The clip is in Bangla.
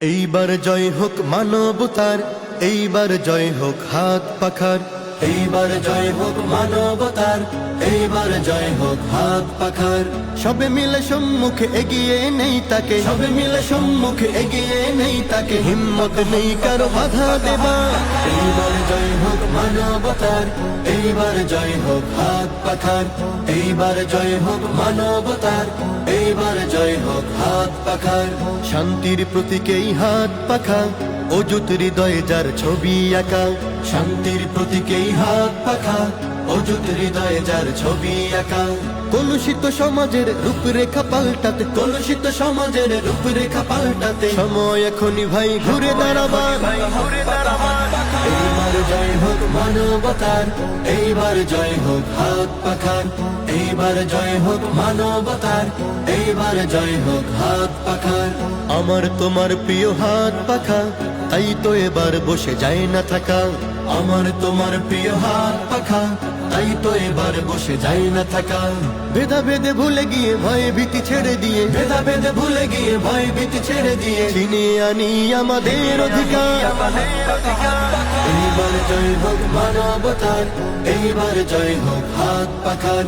এইবার জয় হোক মানবতার এইবার জয় হোক হাত পাখার। এইবার জয় হোক মানবতার এইবার জয় হোক হাত পাখার। সবে মিলে সম্মুখে এগিয়ে নেই তাকে। সবে মিলে সম্মুখে এগিয়ে নেই তাকে। হিম্মত নেই কারও বাধা দেবা এইবার জয় হোক মানবতার এইবার জয় হোক হাত পাখার। এইবার জয় হোক মানবতার জয় হোক, হাত পাখার। শান্তির প্রতীকেই হাত পাখা, অযুত হৃদয়ে যার ছবি আঁকা। শান্তির প্রতীকেই হাত পাখা, অযুত হৃদয়ে যার ছবি আঁকা। কলুষিত সমাজের রূপরেখা পাল্টাতে, কলুষিত সমাজের রূপরেখা পাল্টাতে। সময় এখনই ভাই, ঘুরে দাঁড়াবার। এইবার জয় হোক মানবতার এইবার জয় হোক হাত পাখার। এইবার জয় হোক মানবতার এইবার জয় হোক হাত পাখার। আমার তোমার প্রিয় হাত পাখা তাই তো এবার বসে যায় না থাকা। আমার তোমার প্রিয় হাত পাখা তাই তো এবার বসে যাই না থাকা। ভেদা ভেদে ভুলে গিয়ে ভয় ভীতি ছেড়ে দিয়ে। ভেদা ভেদে ভুলে গিয়ে ভয় ভীতি ছেড়ে দিয়ে। ছিনিয়ে আনি আমাদের অধিকার। জয় হোক মানবতার এইবার জয় হোক হাত পাখার।